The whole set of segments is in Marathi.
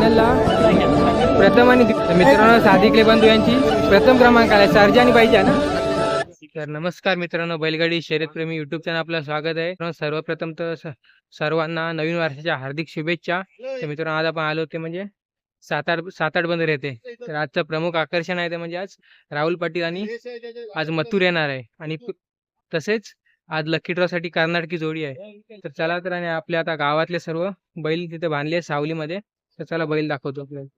चॅनलला प्रथम आणि मित्रांनो साधिकले बंधू यांची प्रथम क्रमांक आला सर्जा आणि पाहिजे ना? तर नमस्कार मित्रांनो बैलगाडी शर्यतप्रेमी युट्यूब चॅनल आपलं स्वागत आहे. सर्वप्रथम तर सर्वांना नवीन वर्षाच्या हार्दिक शुभेच्छा. तर मित्रांनो आज आपण आलो ते म्हणजे सात आठ सात आठ बंदर येते. तर आजचं प्रमुख आकर्षण आहे ते म्हणजे आज राहुल पाटील आणि आज मथुर येणार आहे. आणि तसेच आज लकी ड्रॉ साठी कर्नाटकी जोडी आहे. तर चला तर आणि आपल्या आता गावातले सर्व बैल तिथे बांधले आहेत सावलीमध्ये. तर चला बैल दाखवतो आपल्याला.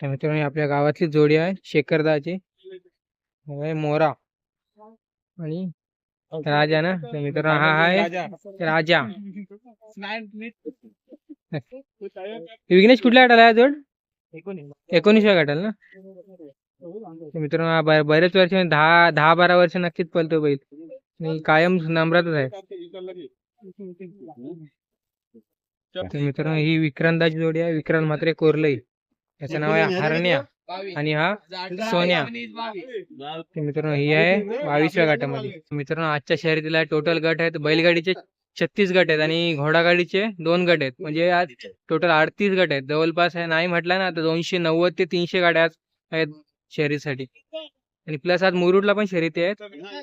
तर मित्रांनो आपल्या गावातली जोडी आहे शेखरदाची मोरा. आणि राजा ना? तर मित्रांनो हा आहे राजा. विघ्नेश कुठल्या गटाला आहे जोड? एकोणीसव्या गटाला ना? मित्रांनो बरेच वर्ष म्हणजे दहा दहा बारा वर्ष नक्कीच पळतो बैल. कायम नम्रातच आहे. तर मित्रांनो ही विक्रांताची जोडी आहे. विक्रांत मात्रे कोरलई. याचं नाव आहे हरण्या आणि हा सोन्या. तर मित्रांनो ही आहे बावीसव्या गटामध्ये. मित्रांनो आजच्या शर्यतीला टोटल गट आहेत. बैलगाडीचे छत्तीस गट आहेत आणि घोडागाडीचे दोन गट आहेत. म्हणजे आज टोटल अडतीस गट आहेत. जवळपास आहे नाही म्हटलं ना तर दोनशे नव्वद ते तीनशे गाड्या आज आहेत शर्यतीसाठी. आणि प्लस आज मुरुडला पण शर्यती आहेत.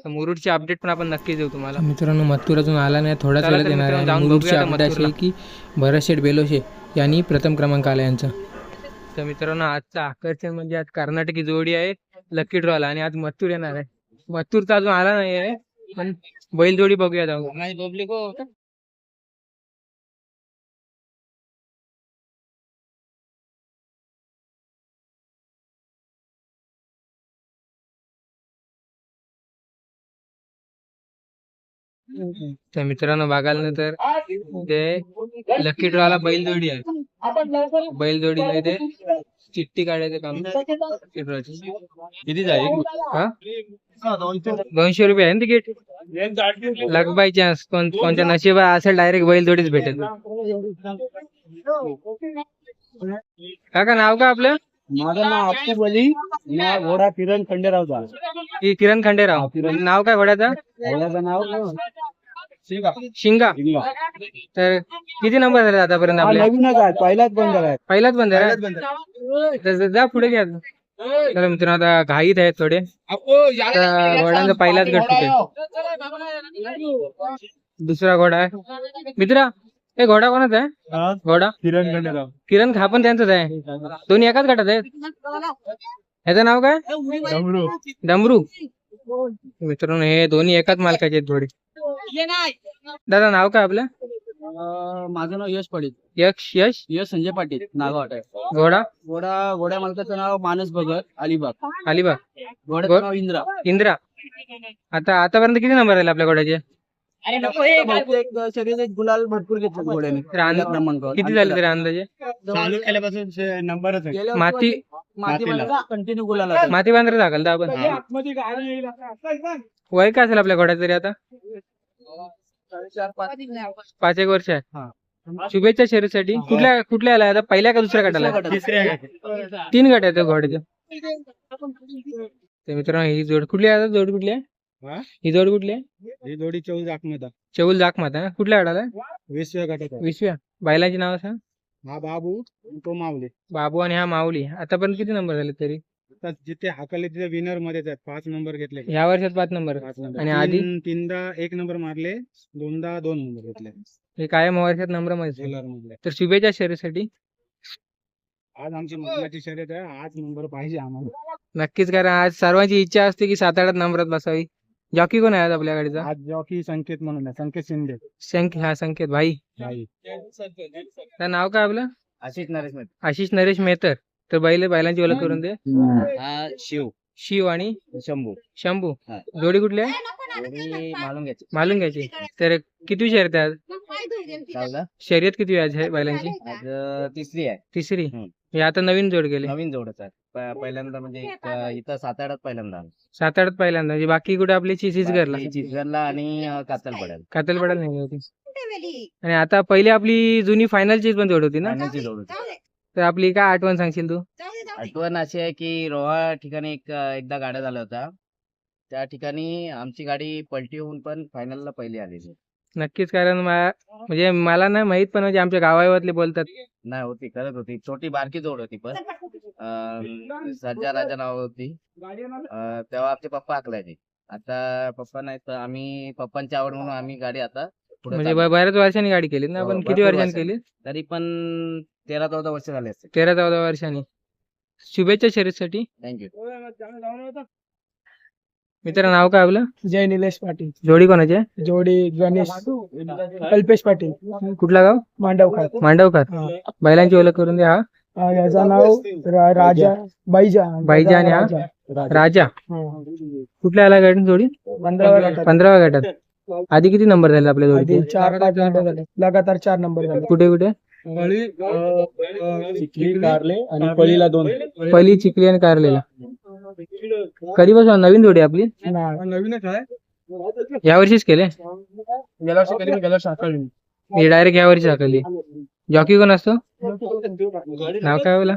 तर मुरुडची अपडेट पण आपण नक्कीच देऊ तुम्हाला. मित्रांनो मथुर अजून आला नाही थोड्याच येणार मित्रांनो, आहे मुरुडची अपडेट अशी की भरत शेठ बेलोशे यांनी प्रथम क्रमांक आला यांचा. तर मित्रांनो आजचं आकर्षण म्हणजे आज कर्नाटकी जोडी आहे लकी ड्रॉला आणि आज मथुर येणार आहे. मथुर तर अजून आला नाही आहे पण बैल जोडी बघूया जाऊन तर मित्रांनो बघायला तर ते लकी ड्रॉला बैल जोडी आहे. बैल जोडीला इथे चिठ्ठी काढायचं काम. लकी ड्रॉची किती जाईल हा? दोनशे रुपये आहे ना तिकीट? लक बाय चान्स कोण कोणत्या नशिबा असेल डायरेक्ट बैल जोडीच भेटेल. काका नाव का आपलं? माझं नाव अप्पू बली ना घोडा किरण खंडेरावचा कि- किरण खंडेराव? नाव काय घोड्याचा? घोड्याचं नाव शिंगा. तर किती नंबर झाले आतापर्यंत हा आपल्या नवीनच आहे पहिलाच बंद आहे. पहिलाच बंद आहे? तर जा- पुढे घ्या. तर मित्रांनो आता घाईत आहेत थोडे. तर घोड्यांचा पहिलाच गट सुटेल दुसरा घोडा आहे. मित्रा हे घोडा कोणाचा आहे? घोडा? किरण खंडेराव. किरण खा पण त्यांचाच आहे. दोन्ही एकाच गटात आहेत? ह्याचं नाव काय? डमरू. डमरू. मित्रांनो हे दोन्ही एकाच मालकाचे आहेत घोडे दादा नाव काय आपलं? माझं नाव यश पाटील यश यश? यश संजय पाटील नागावाट आहे घोडा? घोडा घोड्या मालकाचं नाव मानस भगत अलिबाग. अलिबाग. घोड्याचं घोड- नाव इंद्रा. इंद्रा. आता आतापर्यंत किती नंबर आले आपल्या घोड्याचे? बहुतेक शर्यतीत गुलाल भरपूर घेतले घोड्याने. तर अंद- पहिल्या क्रमांकावर. किती झाले तरी अंदाजे चालू केल्यापासून नंबरच माती- गेल्या वर्षी माती कंटिन्यू गुलाल. माती बांधर दाखल आपण वय काय असेल आपल्या घोड्याचं तरी आता? चार पाच पाच एक वर्ष आहे. हा. शुभेच्छा शर्यतीसाठी कुठल्या कुठल्या आला आता पहिल्या का दुसऱ्या गटाला? तिसऱ्या गटात. तीन गट आहेत त्या घोड्याचे तर मित्रांनो ही जोड कुठली आहे आता? जोड कुठली आहे? हा? ही जोड कुठली आहे? ही जोडी चौदा आखमेदा चौल जाक माता कुठल्या गटाला आहे? वीसव्या गटात आहे. विसव्या बैलाची नाव सांग. हा बाबू तो मावले बाबू आणि हा माऊली. आतापर्यंत किती नंबर झाले तरी? आता जिथे हाकले तिथे विनर मध्येच आहेत. पाच नंबर घेतले. ह्या वर्षात पाच नंबर. पाच नंबर. आणि आधी? तीन- तीनदा एक नंबर मारले. दोनदा दोन नंबर घेतले. हे कायम वर्षात नंबरमध्ये झेलर मधले. तर शुभेच्छा शर्यतीसाठी. आज आमची महत्वाची शर्यत आहे. आज नंबर पाहिजे आम्हाला. नक्कीच कारण आज सर्वांची इच्छा असते की सात आठ नंबरात बसावी. जॉकी कोण आहे आज आपल्या गाडीचा? आज जॉकी संकेत म्हणून आहे संकेत शिंदे. संकेत हा संकेत भाई. भाई. तर नाव काय आपलं? आशिष नरेश आशिष नरेश मेहतर तर बैल बैलांची ओळख करून दे. हा शिव. शिव आणि? शंभू. शंभू. हा. जोडी कुठली आहे? मालून घ्यायचे. मालून घ्यायची. तर किती शर्यत आहे आज? शर्यत किती आज आहे बैलांची? आज तिसरी आहे. तिसरी. हम्म. हे आता नवीन जोड गेले नवीन जोडच आहे. प- पहिल्यांदा म्हणजे इथं- इथं पहिल्यांदा. आलो. सात आठ पहिल्यांदा म्हणजे बाकी कुठे आपली चिसीच बाकी चिचगरला आणि अं, कातल पडेल कातल पडायला नाही होती. आणि आता पहिली आपली जुनी फायनलची पण जोड होती ना? फायनलची जोड होती. तर आपली काय आठवण सांगशील तू? आठवण अशी आहे की रोहा ठिकाणी एक एकदा गाड्या झाल्या होत्या. त्या ठिकाणी आमची गाडी पलटी होऊन पण फायनलला पहिली आलेली. नक्कीच कारण मा- म्हणजे मला नाही माहीत पण म्हणजे आमच्या गावातले बोलतात. नाही होती करत होती. छोटी बारकी जोड होती पण. अं, सर्जा राजा नाव होती. अं, तेव्हा आमचे पप्पा आकलायचे. आता पप्पा नाही तर आम्ही पप्पांची आवड म्हणून आम्ही गाडी आता पुढे म्हणजे ब- बऱ्याच वर्षांनी गाडी केली ना हो, आपण किती भरपूर वर्षांनी वर्षांनी. केली? तरी पण तेरा चौदा वर्ष झाले असते तेरा चौदा वर्षांनी. शुभेच्छा शर्यतीसाठी थँक्यू मित्र नाव काय आपलं? जय निलेश पाटील. जोडी कोणाची आहे? जोडी गणेश कल्पेश पाटील. कुठला गाव? मांडवकर हा. बैलांची ओळख करून द्या हा. याचं नाव रा- राजा बाईजा बाईजा आणि हा? राजा. राजा. हा. कुठल्या आला गाडी जोडी? पंधराव्या गटात. पंधराव्या गटात. आधी किती नंबर झाले आपल्या आधी जोडीचे चार पाच नंबर झाले. लगातार चार नंबर झाले. कुठे कुठे? चिखली कारले आणि पळीला दोन. पहिली चिखली आणि कारलेला. कधीपासून नवीन जोडी आपली? नवीनच आहे. या वर्षीच केले? गेल्या वर्षी कधी गेल्या वर्षी हाकलली. मी. डायरेक्ट या वर्षी टाकली जॉकी कोण असतो? नाव काय बोला?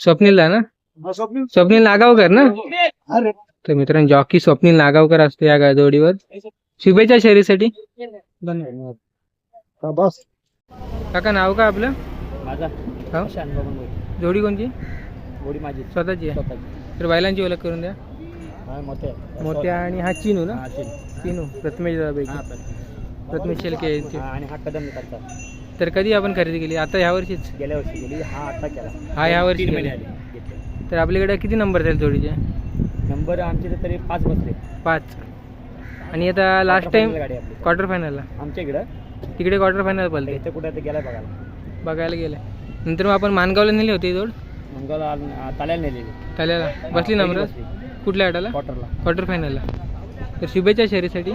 स्वप्नील. ना? स्वप्नील. नागावकर ना. तर मित्रांनो जॉकी स्वप्नील नागावकर असतो या जोडीवर. शुभेच्छा शर्यतीसाठी. धन्यवाद. बस. काका नाव काय आपलं? माझा हो? जोडी कोणची माझी. स्वतःची आहे? तर बैलांची ओळख करून द्या. मोत्या आणि हा चिनू ना? चिनू. प्रथमेश पैकी प्रथमेश. शेलके यांचे. आणि हा कदम निघालता तर कधी आपण खरेदी केली? आता ह्या वर्षीच? गेल्या वर्षी गेली हा आता केला. हा ह्या वर्षी तीन केली. महिने आले. घेतले. तर आपल्याकडे किती नंबर झाले जोडीचे? नंबर आमचे तर तरी पाच बसले. पाच. आणि आता लास्ट टाइम गाडी आपली. क्वार्टर फायनलला आमच्या इकडं. तिकडे क्वार्टर फायनल पडले इथे कुठे ते गेलाय बघायला. बघायला गेले नंतर मग आपण मानगावला नेली होती जोड? मंगळवार ताल्याला नेलेली. त्याला बसली नंबर कुठल्या गटाला क्वार्टरला. क्वार्टर फायनलला तर शुभेच्छा शहरीसाठी.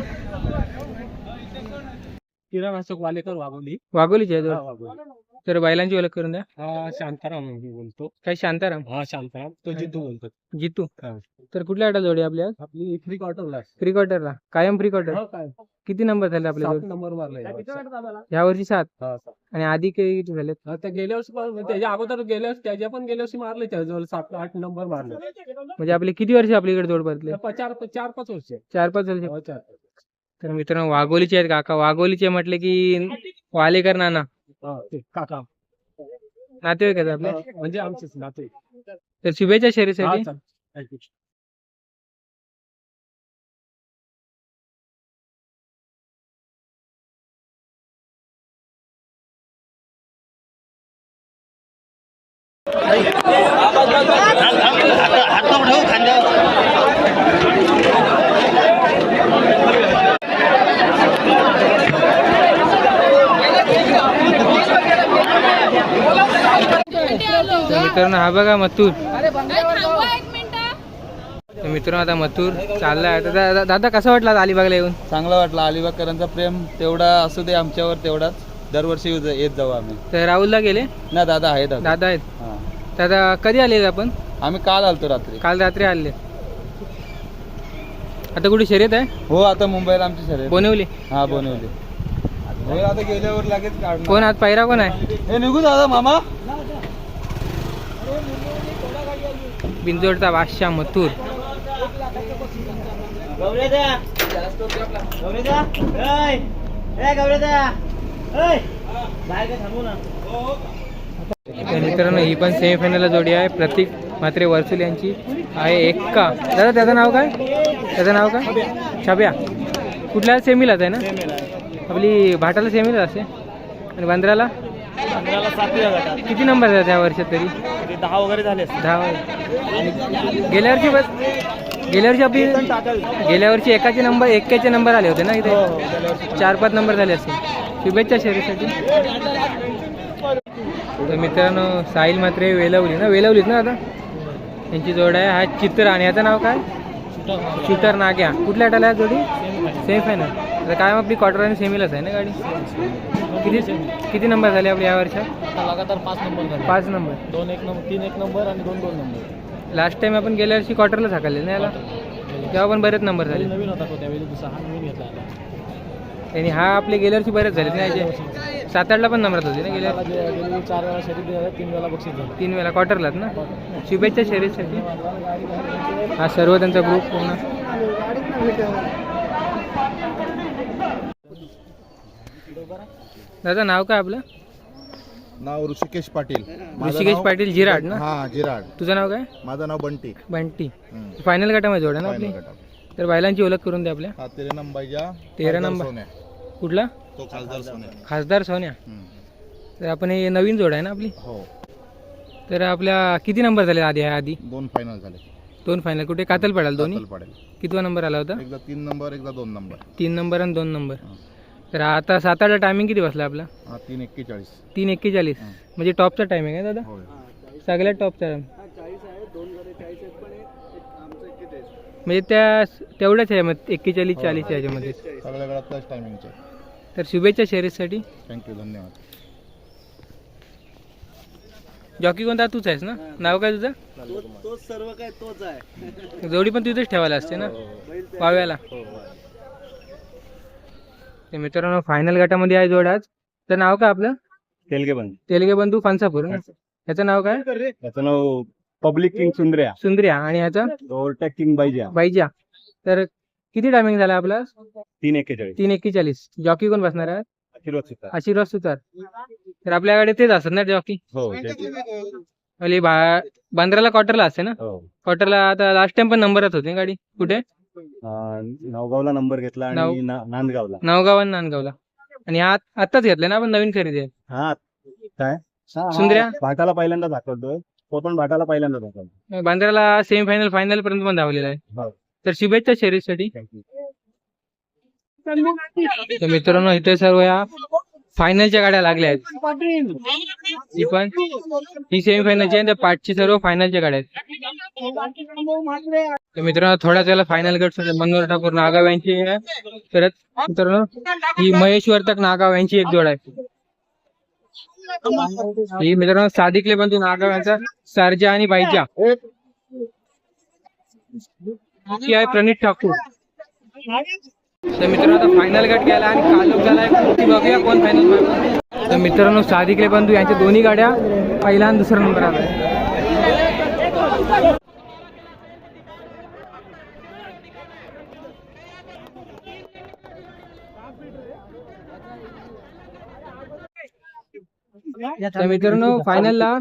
किरण अशोक वालेकर वागवली वाघोलीची आहे वागवली तर बैलांची ओळख करून द्या. हा शांताराम मी बोलतो. काय शांताराम? हा शांताराम. तो जितू बोलतो. जितू हा. तर कुठल्या गटात जोडी आपल्या आपली फ्री क्वार्टरला फ्री क्वार्टरला कायम फ्री क्वार्टर हो काय किती नंबर झाले आपल्या सात जोड? नंबर मारला यावर्षी. या वर्षी सात? हा, सात. आणि आधी किती झाले हा, त्या गेल्या वर्षी पण त्याच्या अगोदर गेल्या वर्षी त्याच्या पण गेल्या वर्षी मारले त्याजवळ सात आठ नंबर मारले. म्हणजे आपले किती वर्ष आपल्याकडे जोड पडले चार चार पाच वर्ष. चार पाच वर्ष. हो, चार तर मित्रांनो वाघोलीचे आहेत काका. वाघोलीचे म्हटले की वालेकर नाना. ते काका. नातेवाईक आहेत आपले? हा, म्हणजे आमचेच नाते तर शुभेच्छा हा, शहरीसाठी चाल. Thank you. तर मित्रांनो हा बघा मथुर. मित्रांनो आता मथुर चाललाय. आता दा- दा- दादा कसं वाटलं अलिबागला येऊन? चांगला वाटला. अलिबागकरांचा प्रेम तेवढा असू दे आमच्यावर तेवढाच. दरवर्षी येत जाऊ आम्ही. तर राहुलला गेले? ना दादा आहेत. दादा आहेत. हा. आता कधी आले आपण? आम्ही काल आलतो रात्री. काल रात्री आले. आता कुठे शर्यत आहे? हो आता मुंबईला आमची शर्यत. बोनवली? हा बनवली. आता गेल्यावर लगेच कोण? आज पैरा कोण आहे? हे निघू दादा मामा. बिंजोडचा बादशाह मथुर. तर मित्रांनो ही पण सेमीफायनलला जोडी आहे. प्रतीक म्हात्रे वर्सुल यांची आहे एक्का दादा त्याचं नाव काय? त्याचं नाव काय? छाप्या. कुठल्या सेमीलाच आहे ना? आपली भाटाला सेमीलाच असते आणि बंदराला? किती नंबर आहे त्या वर्षात तरी? दहा वगैरे झाले दहा आणि गेल्या वर्षी बस गेल्या वर्षी आपली गेल्या वर्षी एकाचे नंबर एक्क्याचे नंबर आले होते ना इथे? चार पाच नंबर झाले असतील. शुभेच्छा शर्यतीसाठी तर मित्रांनो साहिल मात्रे वेलवली ना? वेलवलीत ना आता? यांची जोड आहे. हा चित्र आणि याचं नाव काय? शूटर नाग्या. कुठल्या गटाला आहे जोडी? सेमी फायनल आता काय आपली क्वार्टर आणि सेमीलाच आहे ना गाडी? किती किती नंबर झाले आपले या वर्षात? लगातार पाच नंबर झाले. पाच नंबर. दोन एक नंबर तीन एक नंबर आणि दोन दोन नंबर. लास्ट टाइम आपण गेल्या वर्षी क्वार्टरला हाकलले ना याला? तेव्हा पण बरेच नंबर झाले. नवीन होता तो त्यावेळी दुसरा हा नवीन घेतला आणि हा आपले गेल्या वर्षी बरेच झाले ना याचे सात आठला पण नंबरात होते ना गेल्या वर्षी. गेली चार वेळा शरीर दिला तीन वेळा बक्षीस झालं. तीन वेळा क्वार्टरलाच ना? शुभेच्छा शर्यतीसाठी हा सर्व त्यांचा ग्रुप पूर्ण. दादा नाव काय आपलं? नाव ऋषिकेश पाटील. माझं ऋषिकेश नाव- पाटील जिराड ना? हा जिराड. तुझं नाव काय? माझं नाव बंटी. बंटी. हम्म. फायनल गटामध्ये जोड आहे ना आपली? Final गटात. तर बैलांची ओळख करून दे आपल्या. हा तेरा नंबरच्या तेरा नंबर. कुठला? तो खासदार सोन्या. खासदार सोन्या. हम्म. तर आपण हे नवीन जोड आहे ना आपली? हो. तर आपल्या किती नंबर झाले आधी आधी? दोन फायनल झाले. दोन फायनल कुठे? कातल पडाल दोन्ही? पडेल कितवा नंबर आला होता? एकदा तीन नंबर एकदा दोन नंबर. तीन नंबर आणि दोन नंबर. हा. तर आता सात आठचा टायमिंग किती बसला आपला? हा तीन एक्केचाळीस. तीन एक्केचाळीस. हा. म्हणजे टॉपचा टायमिंग आहे दादा? होय. सगळ्यात टॉपचा म्हणजे त्या तेवढ्याच आहे मग एक्केचाळीस चाळीस याच्यामध्ये. सगळ्या वेळात त्याच टायमिंगचे तर शुभेच्छा शर्यतीसाठी थँक्यू धन्यवाद. जॉकी कोणता? तूच आहेस ना? नाव काय तुझं? तोच सर्व काय तोच आहे. जोडी पण तिथेच ठेवायला असते ना? पाव्याला ते मित्रांनो फायनल गटामध्ये आहे जोड आज. तर नाव काय आपलं? तेलगे बंद तेलगे बंधू फणसापूर. ना याचं नाव काय? त्याचं नाव पब्लिक किंग सुंदर्या. सुंदर्या. आणि याचं? Overtake king Baija. बाईजा. तर किती टायमिंग झाला आपला? तीन एक्केचाळीस. तीन एक्केचाळीस. जॉकी कोण बसणार आहे? आशीर्वाद सुद्धा आशीर्वाद सुतार. तर आपल्याकडे तेच असत ना जॉकी? हो बा बांद्राला क्वार्टरला असते ना? हो. क्वार्टरला आता लास्ट टाइम पण नंबरच होते गाडी. कुठे? नवगावला नंबर घेतला आणि ना- नांदगावला. नावगाव आणि नांदगावला. आणि आत आत्ताच घेतलं ना आपण नवीन खरेदी? आहे हा काय सुंदर्या? भाटाला पहिल्यांदा दाखवतोय. तो पण भाटाला पहिल्यांदा दाखवतो बांद्राला सेमीफायनल फायनल पर्यंत पण धावलेला आहे. हो. तर शुभेच्छा शर्यतीसाठी. तर मित्रांनो इथे सर्व या फायनलच्या गाड्या लागल्या आहेत. ही पण ही सेमीफायनलची आहे त्या पाचची सर्व फायनलच्या गाड्या आहेत. मित्रांनो थोड्याच वेळेला फायनल गट मनोहर ठाकूर नागाव यांची आहे. परत मित्रांनो ही महेश्वर तक नागाव यांची एक जोड आहे. ही मित्रांनो सादिकले बंधू नागाव यांचा सरजा आणि बाईजा. ही आहे प्रणित ठाकूर. तर मित्रांनो आता फायनल गट गेला आणि कालोख झालाय बघूया कोण फायनल तर मित्रांनो सादिकले बंधू यांच्या दोन्ही गाड्या पहिला आणि दुसरा नंबर आलाय तर मित्रांनो फायनलला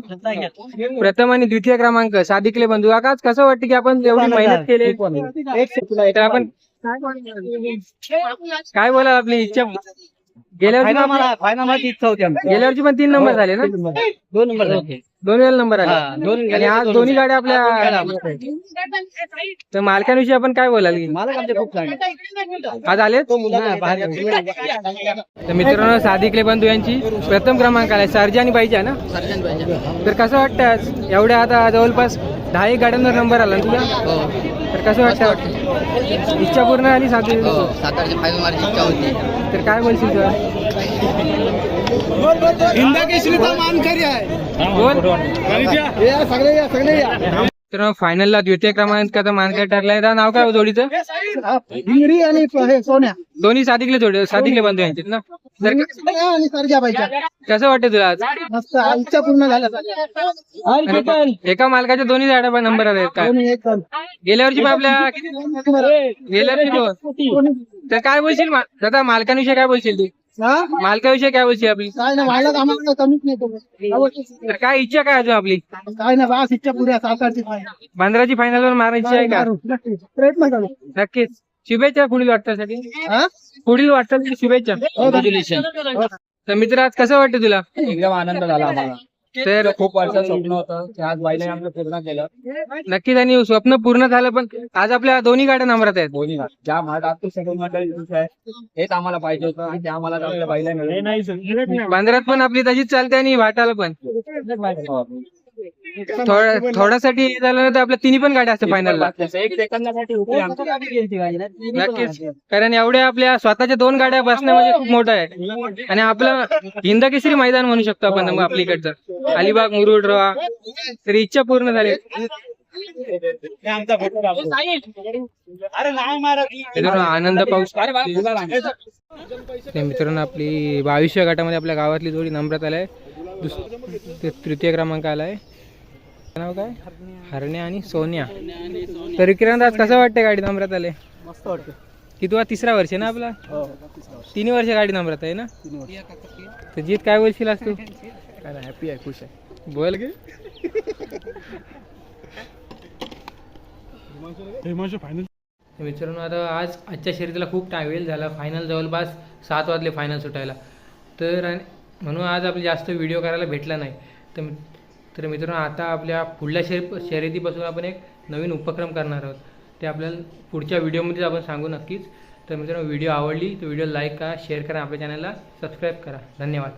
प्रथम आणि द्वितीय क्रमांक सादिकले बंधू. आकाश कसं वाटतं की आपण एवढी मेहनत केली? तर आपण काय बोला आपली इच्छा? गेल्या वर्षी इच्छा होती गेल्या वर्षी पण तीन नंबर झाले ना? दोन नंबर दोन वेळेला नंबर आले. दोन आणि आज दोन्ही गाड्या आपल्या तर मालकांविषयी आपण काय बोलाल की? मालक आमचे खूप चांगले. आज आले तर मित्रांनो सादिकले बंधू यांची प्रथम क्रमांक आलाय सरजा आणि बाईजा ना? तर कसं वाटतं आज? एवढ्या आता जवळपास दहा एक गाड्यांवर नंबर आला ना तुझा तर कसं वाटतं इच्छा पूर्ण आणि साधी सातारची फायनल मारायची इच्छा होती. तर काय बोलशील तुला कोण तर फायनलला द्वितीय क्रमांकाचा मानकर ठरलाय. तर नाव काय हो जोडीचं? हिंगरी आणि सोन्या. दोन्ही सादिकले जोड सादिकले बंधू यांचे ना? कसं वाटतं तुला आज? मस्त इच्छा पूर्ण झाल्या. एका मालकाच्या दोन्ही गाड्या नंबर आले का? एक गेल्या वर्षी आपल्या गेल्या वर्षी. तर काय बोलशील मा- दादा मालकांविषयी काय बोलशील तू? मालकाविषयी काय बोलशील आपली? काय ना व्हायला आम्हाला कमीच नाही तो. तर काय इच्छा काय अजून आपली? काय ना बास इच्छा पुऱ्या साकारची बांद्राची फायनल वर मारायची आहे का? प्रयत्न करू. नक्कीच. शुभेच्छा पुढील वाटण्यासाठी हा? पुढील वाटण्यासाठी शुभेच्छा. तर मित्र आज कसं वाटतं तुला? एकदम आनंद झाला आम्हाला. तर खूप वर्षाचं स्वप्न होतं. ते आज बाईने आमचं पूर्ण केलं. नक्कीच आणि स्वप्न पूर्ण झालं पण आज आपल्या दोन्ही गाड्या नंबरात आहेत. दोन्ही ना ज्या महाग आतूर सेकंड मंडळी आहे. हेच आम्हाला पाहिजे होतं आणि ते आम्हाला आपल्या बाईला मिळेल. बांद्रात पण आपली तशीच चालते आणि वाटाला पण. थोडा थोड्यासाठी हे झालं ना तर आपल्या तिन्ही पण गाड्या असतात फायनलला एक सेकंदासाठी होती आमची. गाडी गेली गाडी नक्कीच. कारण एवढ्या आपल्या स्वतःच्या दोन गाड्या बसणं म्हणजे खूप मोठं आहे. आणि आपलं हिंद केसरी मैदान म्हणू शकतो आपण मग आपलीकडचं अलिबाग मुरुड रवा तर इच्छा पूर्ण झाली. आनंद पाऊस. ते मित्रांनो आपली बावीसव्या गटामध्ये आपल्या गावातली जोडी नम्रात आलाय दुस ते तृतीय क्रमांक आलाय. नाव काय? हरण्या आणि सोन्या. तर विक्रांत आज कसं वाटतंय गाडी नम्रात आले मस्त वाटतं कितवा तिसरा वर्ष आहे ना आपला? तिन्ही वर्ष गाडी नंबरात आहे ना? तर जीत काय बोलशील आज तू? हॅपी आहे खुश आहे. बोल गे. फायनल मित्रांनो आता आज आजच्या शर्यतीला खूप टाइम वेळ झाला. फायनल जवळपास सात वाजले फायनल सुटायला. तर आणि म्हणून आज आपले जास्त व्हिडिओ करायला भेटला नाही. तर तर मित्रांनो आता आपल्या पुढल्या शर्य शर्यतीपासून आपण एक नवीन उपक्रम करणार आहोत. ते आपल्याला पुढच्या व्हिडिओमध्येच आपण सांगू नक्कीच. तर मित्रांनो व्हिडिओ आवडली तर व्हिडिओ लाईक करा शेअर करा आपल्या चॅनलला सबस्क्राईब करा. धन्यवाद.